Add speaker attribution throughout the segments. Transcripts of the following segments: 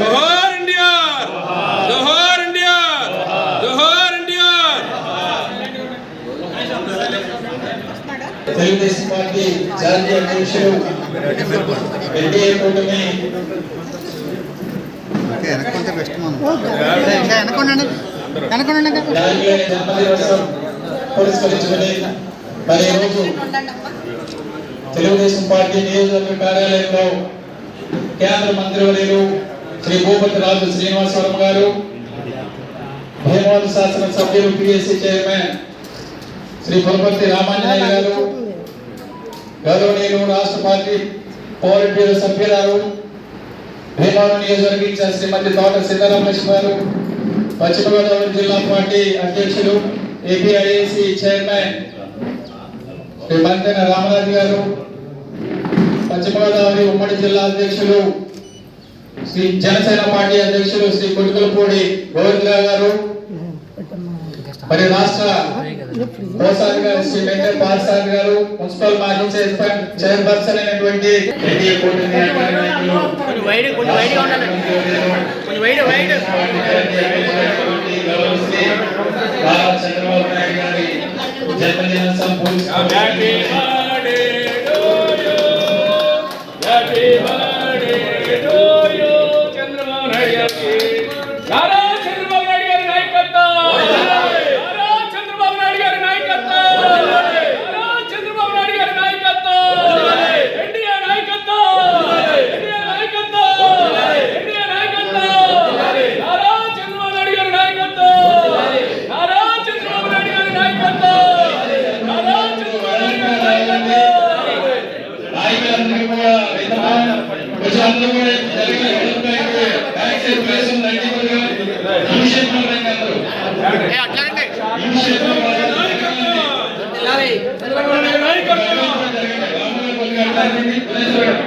Speaker 1: జోహార్ India! జోహార్ India! జోహార్ India!
Speaker 2: Telugu Desam party జాతీయ అధ్యక్షులు ఎన్డీఏ కూటమి. పురస్కరించుకుని మరి ఈరోజు తెలుగుదేశం పార్టీ నియోజకవర్గ కార్యాలయంలో కేంద్ర మంత్రివర్యులు శ్రీ భూపతి రాజు శ్రీనివాసవరం గారు భీమవరం శాసన సభ్యులు పిఎస్సి చైర్మన్ శ్రీ పులపర్తి రామాంజనేయ గారు గౌరవనీయులు రాష్ట్ర పార్టీ పౌర బ్యూరో సభ్యురాలు భీమవరం నియోజకవర్గ ఇన్ఛార్జ్ శ్రీమతి తోట సీతారామలక్ష్మి గారు పశ్చిమ గోదావరి జిల్లా పార్టీ అధ్యక్షులు ఏపీఐఏసీ చైర్మన్ శ్రీ మంతెన రామరాజు గారు పశ్చిమ గోదావరి ఉమ్మడి జిల్లా అధ్యక్షులు శ్రీ జనసేన పార్టీ అధ్యక్షులు శ్రీ కొడుకులపూడి గోవిందరావు గారు మరి రాష్ట్ర గోసారి గారు శ్రీ వెంకట పాలసారి గారు మున్సిపల్ మాజీ చైర్పర్సన్ అయినటువంటి చంద్రబాబు నాయుడు గారి జన్మదినోత్సవం పురస్కరించుకొని
Speaker 1: చంద్రబాబు నాయుడు గారికి నారా చంద్రబాబు నాయుడు గారి నాయకత్వం నారా చంద్రబాబు నాయుడు గారి నాయకత్వం నారా చంద్రబాబు నాయుడు గారి నాయకత్వం ఎన్డీఏ నాయకత్వం ఎన్డీఏ నాయకత్వం ఎన్డీఏ నాయకత్వం నారా చంద్రబాబు నాయుడు గారి నాయకత్వం నారా చంద్రబాబు నాయుడు గారి నాయకత్వం నారా చంద్రబాబు నాయుడు గారి నాయకత్వం
Speaker 2: నాయకులందరికీ కూడా విన్నపం. కొంచెం అందరూ కూడా జరిగిన హెల్ప్ బ్యాంక్ బ్యాంక్ సర్వీసం రండి కొద్దిగా. నిమిషంలో రండి అందరూ.
Speaker 3: అట్లాగండి
Speaker 2: నిమిషంలో రండి.
Speaker 1: చంద్రబాబు నాయుడు గారి నాయకత్వం
Speaker 2: రాములు కొద్దిగా అట్లా రండి. కొంచెం జరగండి.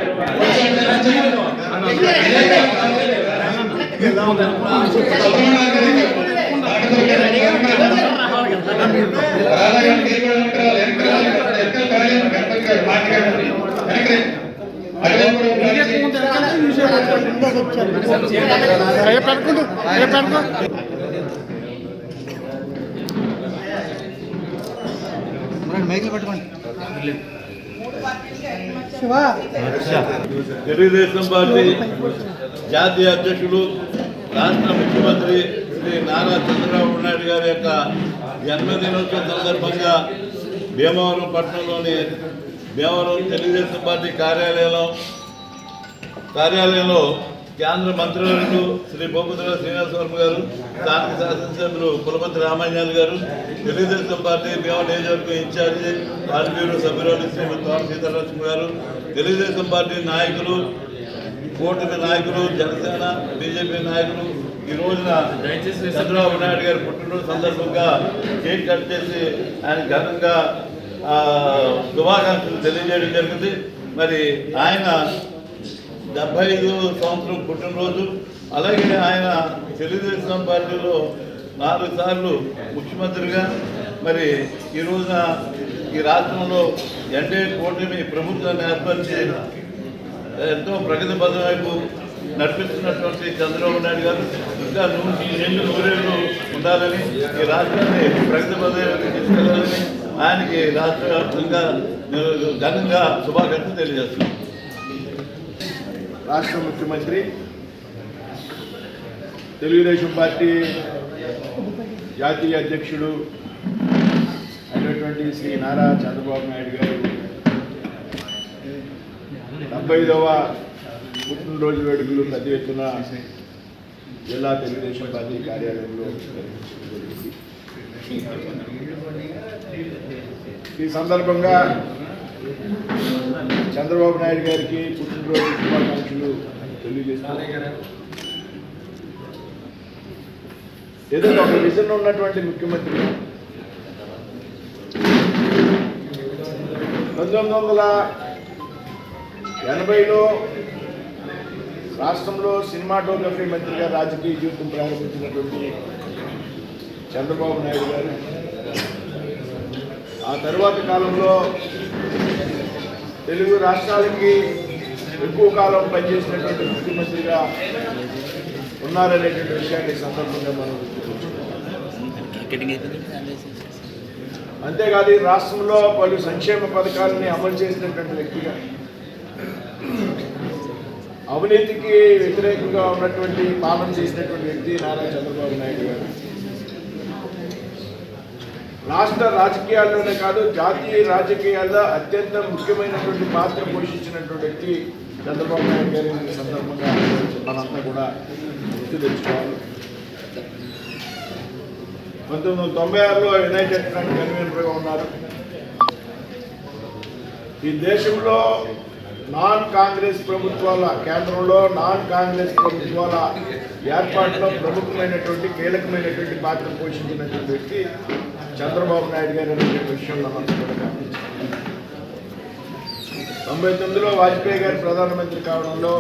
Speaker 2: ఇదే కాదు. చంద్రబాబు నాయుడు గారికి రాధాగారి మీరు కూడా వెనకాల, వెనకాల, వెనకాల పర్వాలేదు. గణపతి గారు మాట్లాడండి. వెనక్కి రండి. అటువైపు కూడా ఉండండి.
Speaker 3: రేపు అనుకుంటూ రేపు అనుకో. మైకులు పట్టుకోండి.
Speaker 4: తెలుగుదేశం పార్టీ జాతీయ అధ్యక్షులు రాష్ట్ర ముఖ్యమంత్రి శ్రీ నారా చంద్రబాబు నాయుడు గారి యొక్క జన్మదినోత్సవం సందర్భంగా భీమవరం పట్టణంలోని భీమవరం తెలుగుదేశం పార్టీ కార్యాలయంలో కార్యాలయంలో కేంద్ర మంత్రివర్యులు శ్రీ భూపతిరావు శ్రీనివాసవర్మ గారు స్థానిక శాసనసభ్యులు కులపతి రామాంజన్ గారు తెలుగుదేశం పార్టీ భీమ నియోజకవర్గం ఇన్ఛార్జి పార్టీ సభ్యురాలు శ్రీమతి తోట సీతాలక్ష్మి గారు తెలుగుదేశం పార్టీ నాయకులు కూటమి నాయకులు జనసేన బీజేపీ నాయకులు. ఈ రోజున చంద్రబాబు నాయుడు గారి పుట్టినరోజు సందర్భంగా కేక్ కట్ చేసి ఆయన ఘనంగా శుభాకాంక్షలు తెలియజేయడం జరిగింది. మరి ఆయన డెబ్బై ఐదు సంవత్సరం పుట్టినరోజు. అలాగే ఆయన తెలుగుదేశం పార్టీలో నాలుగు సార్లు ముఖ్యమంత్రిగా. మరి ఈ రోజున ఈ రాష్ట్రంలో ఎన్డీఏ కూటమి ప్రభుత్వాన్ని ఏర్పరిచి ఎంతో ప్రగతి పదం వైపు నడిపిస్తున్నటువంటి చంద్రబాబు నాయుడు గారు ఇంకా నూటి రెండు నూరేళ్ళు ఉండాలని ఈ రాష్ట్రాన్ని ప్రగతి పదవి తీసుకెళ్ళాలని ఆయనకి రాష్ట్ర వ్యాప్తంగా ఘనంగా శుభాకాంక్షలు తెలియజేస్తున్నాను.
Speaker 5: రాష్ట్ర ముఖ్యమంత్రి తెలుగుదేశం పార్టీ జాతీయ అధ్యక్షుడు అయినటువంటి శ్రీ నారా చంద్రబాబు నాయుడు గారు డెబ్బై ఐదవ పుట్టినరోజు వేడుకలు పెద్ద ఎత్తున జిల్లా తెలుగుదేశం పార్టీ కార్యాలయంలో ఈ సందర్భంగా చంద్రబాబు నాయుడు గారికి పుట్టినరోజు శుభాకాంక్షలు తెలియజేస్తున్నాను ఏదో ఒక విజన్ ఉన్నటువంటి ముఖ్యమంత్రి. పంతొమ్మిది వందల ఎనభైలో రాష్ట్రంలో సినిమాటోగ్రఫీ మంత్రిగా రాజకీయ జీవితం ప్రారంభించినటువంటి చంద్రబాబు నాయుడు గారు. ఆ తరువాత కాలంలో తెలుగు రాష్ట్రాలకి ఎక్కువ కాలం పనిచేసినటువంటి ముఖ్యమంత్రిగా ఉన్నారనేటువంటి విషయాన్ని సందర్భంగా మనం అంతేకాదు ఈ రాష్ట్రంలో పలు సంక్షేమ పథకాలని అమలు చేసినటువంటి వ్యక్తిగా అవినీతికి వ్యతిరేకంగా ఉన్నటువంటి పాలన చేసినటువంటి వ్యక్తి నారా చంద్రబాబు నాయుడు గారు రాష్ట్ర రాజకీయాల్లోనే కాదు జాతీయ రాజకీయాల్లో అత్యంత ముఖ్యమైనటువంటి పాత్ర పోషించినటువంటి వ్యక్తి చంద్రబాబు నాయుడు గారి సందర్భంగా మనంతా కూడా గుర్తు తెచ్చుకోవాలి. పంతొమ్మిది వందల తొంభై ఆరులో యునైటెడ్ ఫ్రంట్ కన్వీనర్గా ఉన్నారు. ఈ దేశంలో నాన్ కాంగ్రెస్ ప్రభుత్వాల కేంద్రంలో నాన్ కాంగ్రెస్ ప్రభుత్వాల ఏర్పాటులో ప్రముఖమైనటువంటి కీలకమైనటువంటి పాత్ర పోషించినటువంటి వ్యక్తి చంద్రబాబు నాయుడు గారు అనేటువంటి విషయంలో మనం కూడా గమనించాలి. తొంభై తొమ్మిదిలో వాజ్పేయి గారు ప్రధానమంత్రి కావడంలో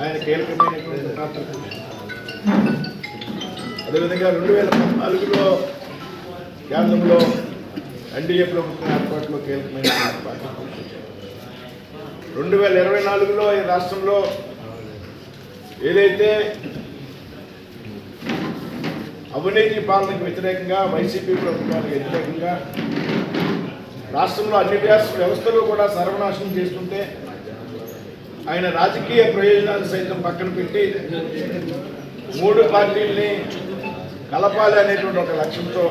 Speaker 5: ఆయన కీలకమైనటువంటి పాత్ర అదేవిధంగా రెండు వేల పద్నాలుగులో కేంద్రంలో ఎన్డీఏ ప్రభుత్వం ఏర్పాటులో కీలకమైన రెండు వేల ఇరవై నాలుగులో ఈ రాష్ట్రంలో ఏదైతే అవినీతి పాలనకు వ్యతిరేకంగా వైసీపీ ప్రభుత్వానికి వ్యతిరేకంగా రాష్ట్రంలో అన్ని వ్యాస వ్యవస్థలు కూడా సర్వనాశనం చేస్తుంటే ఆయన రాజకీయ ప్రయోజనాలు సైతం పక్కన పెట్టి మూడు పార్టీల్ని కలపాలి అనేటువంటి ఒక లక్ష్యంతో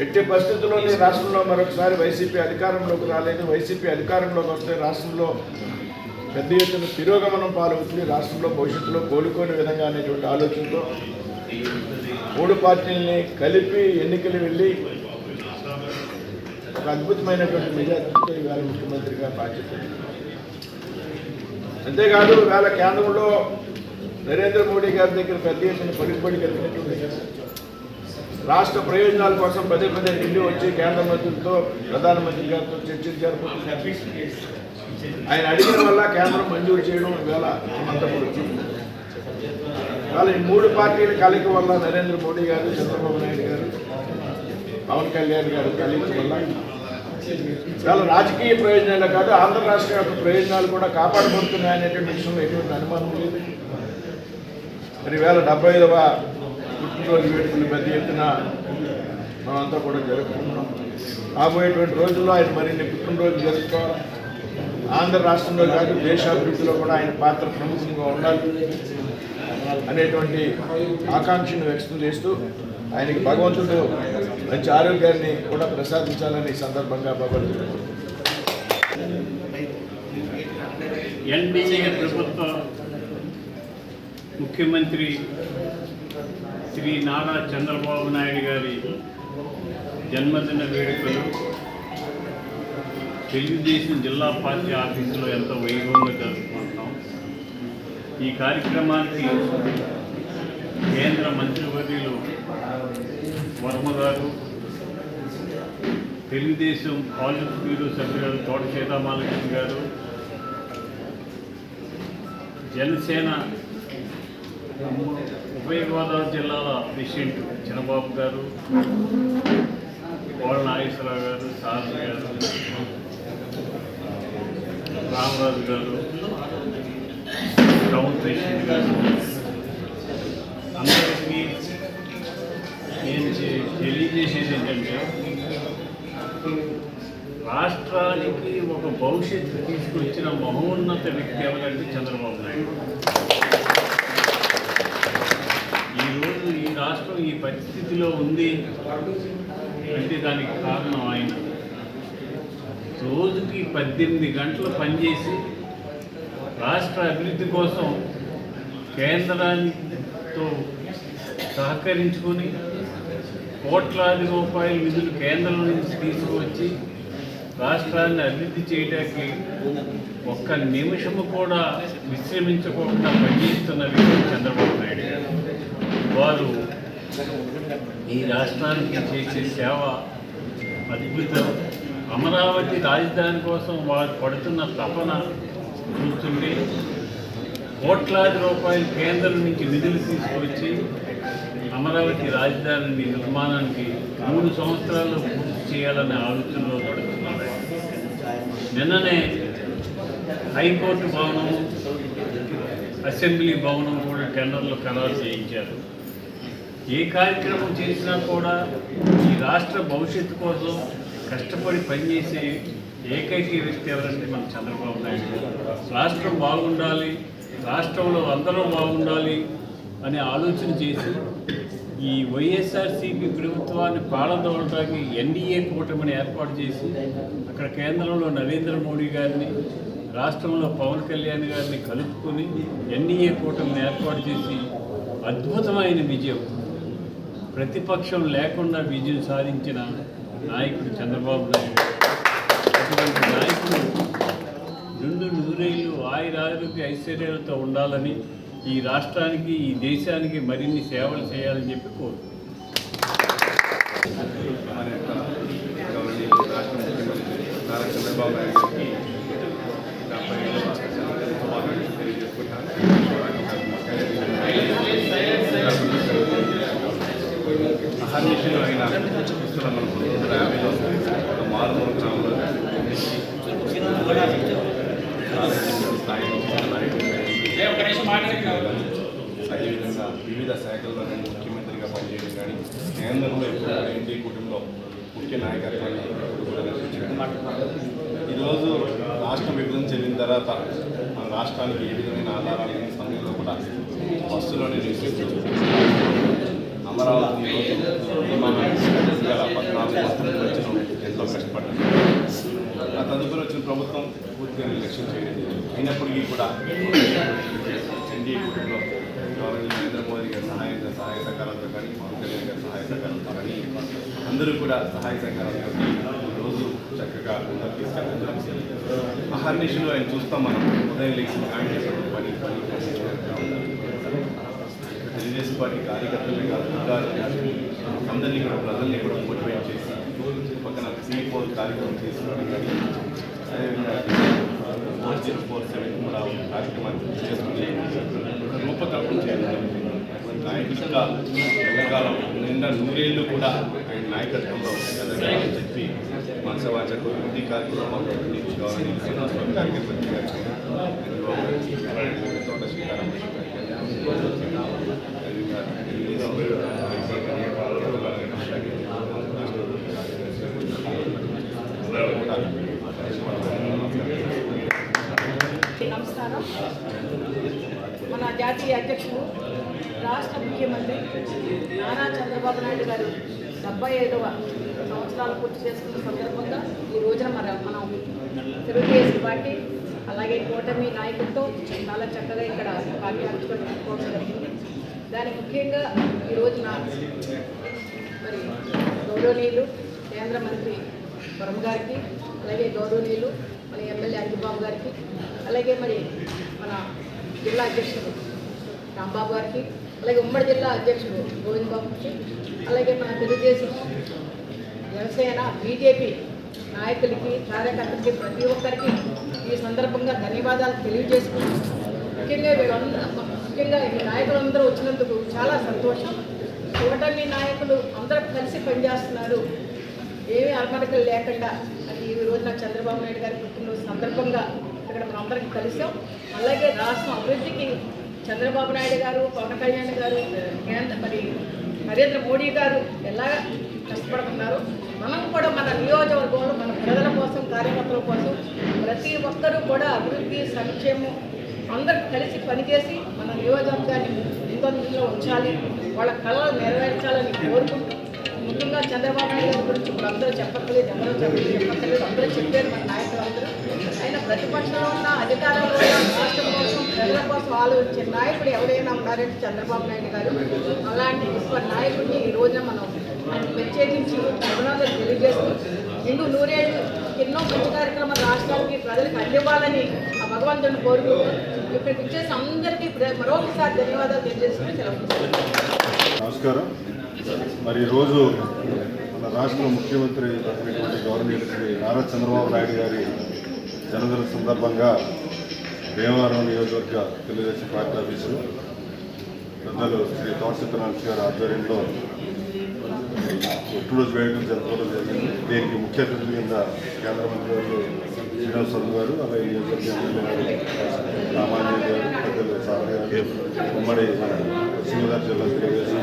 Speaker 5: ఎట్టి పరిస్థితుల్లోని రాష్ట్రంలో మరొకసారి వైసీపీ అధికారంలోకి రాలేదు. వైసీపీ అధికారంలోకి వస్తే రాష్ట్రంలో పెద్ద ఎత్తున తిరోగమనం పాల్గొతుంది రాష్ట్రంలో భవిష్యత్తులో కోలుకోని విధంగా అనేటువంటి ఆలోచనతో మూడు పార్టీలని కలిపి ఎన్నికలు వెళ్ళి ఒక అద్భుతమైనటువంటి మెజార్టీతో ఇవాళ ముఖ్యమంత్రిగా బాధ్యత అంతేకాదు ఇవాళ కేంద్రంలో నరేంద్ర మోడీ గారి దగ్గర పెద్ద ఎత్తున పడిపడి కలిగినటువంటి రాష్ట్ర ప్రయోజనాల కోసం పదే పదే ఢిల్లీ వచ్చి కేంద్ర మంత్రులతో ప్రధానమంత్రి గారితో చర్చలు జరుపుతున్నారు ఆయన అడిగిన వల్ల కేంద్రం మంజూరు చేయడం ఇవాళ అంతప్పుడు వచ్చింది. ఇవాళ ఈ మూడు పార్టీల కలిక వల్ల నరేంద్ర మోడీ గారు చంద్రబాబు నాయుడు గారు పవన్ కళ్యాణ్ గారు కలిక వల్ల చాలా రాజకీయ ప్రయోజనాలు కాదు ఆంధ్ర రాష్ట్ర యొక్క ప్రయోజనాలు కూడా కాపాడబడుతున్నాయనేటువంటి విషయంలో ఎటువంటి అనుమానం లేదు. మరి వేళ డెబ్బై ఐదవ పుట్టినరోజు వేడుకలు పెద్ద ఎత్తున మనమంతా కూడా జరుపుకుంటున్నాం. రాబోయేటువంటి రోజుల్లో ఆయన మరిన్ని పుట్టినరోజు జరుపుకోవాలి. ఆంధ్ర రాష్ట్రంలో కాదు దేశాభివృద్ధిలో కూడా ఆయన పాత్ర ప్రముఖంగా ఉండాలి అనేటువంటి ఆకాంక్షను వ్యక్తం చేస్తూ ఆయనకి భగవంతుడు మంచి ఆరోగ్యాన్ని కూడా ప్రసాదించాలని ఈ సందర్భంగా భగవంతుడు
Speaker 6: ఎన్డీఏ ప్రభుత్వ ముఖ్యమంత్రి శ్రీ నారా చంద్రబాబు నాయుడు గారి జన్మదిన వేడుకలు. తెలుగుదేశం జిల్లా పార్టీ ఆఫీసులో ఎంతో వైభవంగా జరుపుకుంటున్నాం. ఈ కార్యక్రమానికి కేంద్ర మంత్రివర్యులు వర్మ గారు తెలుగుదేశం కాంగ్రెస్ బ్యూరో సభ్యురాలు తోట సీతామాలకృష్ణ గారు జనసేన ఉభయ గోదావరి జిల్లాల ప్రెసిడెంట్ చిన్నబాబు గారు కోళ్ళ నాగేశ్వరరావు గారు సారథి గారు రామరాజు గారు టౌన్ ప్రెసిడెంట్ గారు. అందరికీ నేను చే- తెలియజేసేది ఏంటంటే రాష్ట్రానికి ఒక భవిష్యత్తు తీసుకొచ్చిన మహోన్నత వ్యక్తి ఎవరంటే చంద్రబాబు నాయుడు ఈరోజు ఈ రాష్ట్రం ఈ పరిస్థితిలో ఉంది అంటే దానికి కారణం ఆయన. రోజుకి పద్దెనిమిది గంటలు పనిచేసి రాష్ట్ర అభివృద్ధి కోసం కేంద్రానితో సహకరించుకొని కోట్లాది రూపాయల నిధులు కేంద్రం నుంచి తీసుకువచ్చి రాష్ట్రాన్ని అభివృద్ధి చేయడానికి ఒక్క నిమిషము కూడా విశ్రమించకుండా పనిచేస్తున్న వ్యక్తి చంద్రబాబు నాయుడు గారు. వారు ఈ రాష్ట్రానికి చేసే సేవ అద్భుతం. అమరావతి రాజధాని కోసం వారు పడుతున్న తపన చూస్తుంటే కోట్లాది రూపాయలు కేంద్రం నుంచి నిధులు తీసుకొచ్చి అమరావతి రాజధాని నిర్మాణానికి మూడు సంవత్సరాలు పూర్తి చేయాలనే ఆలోచనలో నడుస్తున్నారు నిన్ననే హైకోర్టు భవనం అసెంబ్లీ భవనం కూడా టెండర్లు ఖరారు చేయించారు. ఏ కార్యక్రమం చేసినా కూడా ఈ రాష్ట్ర భవిష్యత్తు కోసం కష్టపడి పనిచేసే ఏకైక వ్యక్తి ఎవరంటే మన చంద్రబాబు నాయుడు రాష్ట్రం బాగుండాలి రాష్ట్రంలో అందరూ బాగుండాలి అనే ఆలోచన చేసి ఈ వైఎస్ఆర్సీపీ ప్రభుత్వాన్ని పాలదోలడానికి ఎన్డీఏ కూటమిని ఏర్పాటు చేసి అక్కడ కేంద్రంలో నరేంద్ర మోడీ గారిని రాష్ట్రంలో పవన్ కళ్యాణ్ గారిని కలుపుకొని ఎన్డీఏ కూటమిని ఏర్పాటు చేసి అద్భుతమైన విజయం. ప్రతిపక్షం లేకుండా విజయం సాధించిన నాయకుడు చంద్రబాబు నాయుడు. అటువంటి నాయకుడు రెండు నూరేళ్ళు ఆయురారోగ్య ఐశ్వర్యాలతో ఉండాలని ఈ రాష్ట్రానికి ఈ దేశానికి మరిన్ని సేవలు చేయాలని చెప్పి కోరు
Speaker 7: చంద్రబాబు నాయుడు అహర్నిశలు అయిన చూస్తున్న మన పంతొమ్మిది వందల యాభైలో ఒక మారుమూల గ్రామంలో అదేవిధంగా వివిధ శాఖల్లో నేను ముఖ్యమంత్రిగా పనిచేయడం కానీ కేంద్రంలో ఎప్పుడు కూడా ఎన్డీ కుటుంబంలో ముఖ్య నాయకత్వాన్ని ఈరోజు రాష్ట్ర విభజన చెందిన తర్వాత మన రాష్ట్రానికి ఏ విధమైన ఆధారాలు లేని సమయంలో కూడా బస్సులోనే నివసించారు అమరావతి ఎంతో కష్టపడ్డారు. ఆ తదుపరి వచ్చిన ప్రభుత్వం పూర్తిగా నిర్లక్ష్యం చేయలేదు. అయినప్పటికీ కూడా ఎన్డీఏ కుటుంబంలో గవర్నర్ నరేంద్ర మోదీ గారి సహాయ సహాయ సహకారాలతో కానీ పవన్ కళ్యాణ్ గారి సహాయ సహకారాలతో కానీ అందరూ కూడా సహాయ సహకారాలతో రోజు చక్కగా ముందుకు తీసుకెళ్ళడం జరుగుతుంది అహర్నిశలు ఆయన చూస్తాం మనం. ఉదయం లేచి ఆయన పని పని చేస్తూ ఉంటారు. తెలుగుదేశం పార్టీ కార్యకర్తలే కాదు అందరినీ కూడా ప్రజల్ని కూడా మోటివేట్ చేసి పక్కన త్రీ ఫోర్ కార్యక్రమం చేసుకోవడం కానీ అదేవిధంగా ఫోర్ జీరో ఫోర్ సెవెన్ కూడా కార్యక్రమాన్ని చేసుకుని రూపకల్పన చేయడం నాయకుడిగా ఎల్లకాలం నిండా నూరేళ్ళు కూడా ఆయన నాయకత్వంలో ఎదగాలని చెప్పి మనసవాచకు వృద్ధి కార్యక్రమాలు గవర్నమెంట్ శ్రీనివాసరావు గారికి ప్రతి గారికి చంద్రబాబు గారికి తోట శ్రీకారామకృష్ణ గారికి
Speaker 8: నమస్కారం మన జాతీయ అధ్యక్షులు రాష్ట్ర ముఖ్యమంత్రి నారా చంద్రబాబు నాయుడు గారు డెబ్బై ఐదవ సంవత్సరాలు పూర్తి చేసుకున్న సందర్భంగా ఈ రోజున మన మనం తెలుగుదేశం పార్టీ అలాగే కూటమి నాయకులతో చాలా చక్కగా ఇక్కడ పార్టీ పెట్టుకోవడం జరిగింది. దాని ముఖ్యంగా ఈ రోజున మరి గౌరవనీయులు కేంద్ర మంత్రి వరం గారికి అలాగే గౌరవనీయులు మన ఎమ్మెల్యే అంజబాబు గారికి అలాగే మరి మన జిల్లా అధ్యక్షుడు రాంబాబు గారికి అలాగే ఉమ్మడి జిల్లా అధ్యక్షుడు గోవింద్ బాబుకి అలాగే మన తెలుగుదేశం జనసేన బీజేపీ నాయకులకి కార్యకర్తలకి ప్రతి ఒక్కరికి ఈ సందర్భంగా ధన్యవాదాలు తెలియజేసుకున్నాం ముఖ్యంగా వీళ్ళందరూ ముఖ్యంగా ఈ నాయకులందరూ వచ్చినందుకు చాలా సంతోషం. కూటమి నాయకులు అందరూ కలిసి పనిచేస్తున్నారు. ఏమీ అలమరకలు లేకుండా అది ఈ రోజున చంద్రబాబు నాయుడు గారి పుట్టినరోజు సందర్భంగా ఇక్కడ మనం కలిసాం. అలాగే రాష్ట్రం అభివృద్ధికి చంద్రబాబు నాయుడు గారు పవన్ కళ్యాణ్ గారు కేంద్ర మరి నరేంద్ర మోడీ గారు ఎలా కష్టపడుతున్నారు? మనం కూడా మన నియోజకవర్గంలో మన ప్రజల కోసం కార్యకర్తల కోసం ప్రతి ఒక్కరూ కూడా అభివృద్ధి సంక్షేమం అందరూ కలిసి పనిచేసి మన నియోజకవర్గాన్ని ముందంజలో ఉంచాలి. వాళ్ళ కళలు నెరవేర్చాలని కోరుకుంటూ ముఖ్యంగా చంద్రబాబు నాయుడు గారి గురించి ఇప్పుడు అందరూ చెప్పట్లేదు ఎవరో చెప్పలేదు చెప్పట్లేదు అందరూ చెప్పారు మన ఎవరైనా ప్రతిపక్షంలో ఉన్న అధికారంలో ఉన్న రాష్ట్రం కోసం ప్రజల కోసం ఆలోచించే నాయకుడు ఎవరైనా ఉన్నారంటే చంద్రబాబు నాయుడు గారు. అలాంటి గొప్ప నాయకుడిని ఈ రోజున మనం ఆయన ప్రత్యేకించి అభినందనలు తెలియజేస్తూ ఇందు నూరేళ్ళు ఎన్నో మంచి కార్యక్రమాలు రాష్ట్రానికి ప్రజలకు అందివ్వాలని ఆ భగవంతుడిని కోరుకుంటూ ఇక్కడికి వచ్చేసి అందరికీ మరొకసారి ధన్యవాదాలు తెలియజేసుకుని సెలవు
Speaker 9: నమస్కారం. మరి ఈరోజు మన రాష్ట్ర ముఖ్యమంత్రి అయినటువంటి శ్రీ నారా చంద్రబాబు నాయుడు గారి జన్మదిన సందర్భంగా భీమవరం నియోజకవర్గ తెలుగుదేశం పార్టీ ఆఫీసు పెద్దలు శ్రీ తోటసిద్ధనాథ్ గారి ఆధ్వర్యంలో పుట్టినరోజు వేయడం జరుపుకోవడం జరిగింది. దీనికి ముఖ్య అతిథి కింద కేంద్ర మంత్రి గారు శ్రీనివాస్ వర్మ గారు అలాగే నియోజకవర్గ ఎమ్మెల్యే గారు రామాంజన్ గారు పెద్దలు సార్ గారు ఉమ్మడి మన పశ్చిమ జిల్లా తెలుగుదేశం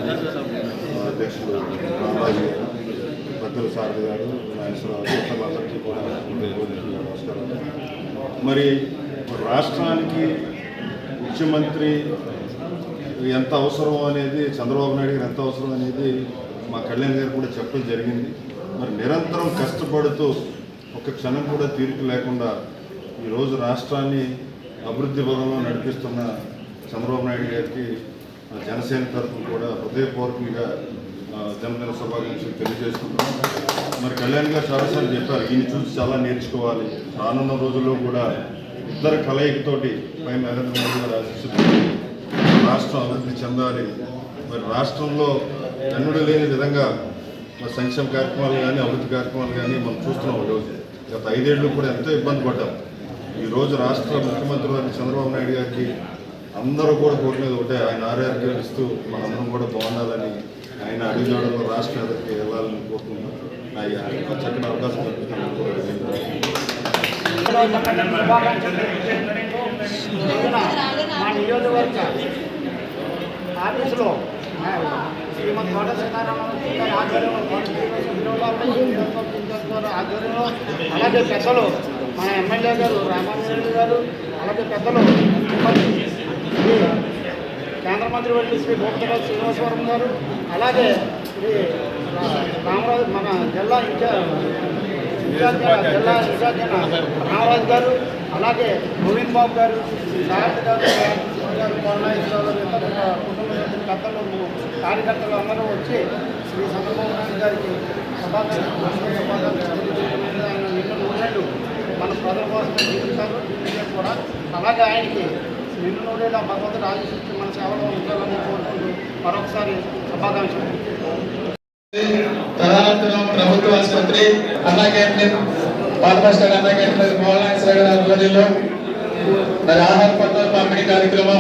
Speaker 9: అధ్యక్షులు రామాజీ గారు పెద్దలు సారథి గారు నాగేశ్వరరావు అందరికీ కూడా నమస్కారం. మరి రాష్ట్రానికి ముఖ్యమంత్రి ఎంత అవసరం అనేది చంద్రబాబు నాయుడు గారు ఎంత అవసరం అనేది మా కళ్యాణ్ గారు కూడా చెప్పడం జరిగింది. మరి నిరంతరం కష్టపడుతూ ఒక క్షణం కూడా తీరిక లేకుండా ఈరోజు రాష్ట్రాన్ని అభివృద్ధి పదంలో నడిపిస్తున్న చంద్రబాబు నాయుడు గారికి జనసేన తరఫున కూడా హృదయపూర్వకంగా ఆ, జన్మదిన శుభాకాంక్షలు తెలియజేసుకుంటున్నాం. మరి కళ్యాణ్ గారు చాలాసార్లు చెప్పారు ఈయన చూసి చాలా నేర్చుకోవాలి. రానున్న రోజుల్లో కూడా ఇద్దరు కలయికతోటి పై నరేంద్ర మోడీ గారు ఆశిస్తున్నారు. రాష్ట్రం అభివృద్ధి చెందాలి. మరి రాష్ట్రంలో ఎన్నడూ లేని విధంగా మరి సంక్షేమ కార్యక్రమాలు కానీ అభివృద్ధి కార్యక్రమాలు కానీ మనం చూస్తున్నాం ఈరోజు గత ఐదేళ్ళు కూడా ఎంతో ఇబ్బంది పడ్డాం. ఈరోజు రాష్ట్ర ముఖ్యమంత్రి వారి చంద్రబాబు నాయుడు గారికి అందరూ కూడా కోటి మీద ఒకటే ఆయన ఆరోగ్యం ఇస్తూ మనందరం కూడా బాగుండాలని ఆయన అడుగుజాడలో రాష్ట్రం ఎదురుకి వెళ్ళాలని కోరుకుంటున్నాం. ఆయన చక్కని అవకాశం కల్పిస్తున్నాను
Speaker 3: ఆఫీసులో శ్రీమతి కోట సీతారామన్ ఆధ్వర్యంలో ఆధ్వర్యంలో అలాగే పెద్దలు మన ఎమ్మెల్యే గారు రామారెడ్డి గారు అలాగే పెద్దలు కేంద్ర మంత్రి వెళ్ళి శ్రీ భూపతిరాజు శ్రీనివాసవరం గారు అలాగే శ్రీ రామరాజు మన జిల్లా ఇన్ఛార్జ్ జిల్లా ఇన్ఛార్జ్ రామరాజు గారు అలాగే గోవింద్ బాబు గారు సారథి గారు రామకృష్ణ గారు గారు కుటుంబ సభ్యులు, కార్యకర్తలు అందరూ వచ్చి శ్రీ చంద్రబాబు నాయుడు గారికి శుభాకాంక్షలు ఆయన నిన్న నూనెలు మన ప్రజల కోసం జీవించారు కూడా. అలాగే ఆయనకి నిన్ను నూనెలు ఆ భగవంతుడు ఆశించి మన సేవలో ఉంచాలని కోరుకుంటూ మరొకసారి శుభాకాంక్షలు.
Speaker 2: ప్రధానోత్తరం ప్రభుత్వ ఆసుపత్రి అన్నా క్యాంటీన్ పాల్మస్టర్ అన్నా క్యాంటీన్ మోహన్ గారి ఆధ్వర్యంలో మరి ఆహార పంటల పంపిణీ కార్యక్రమం.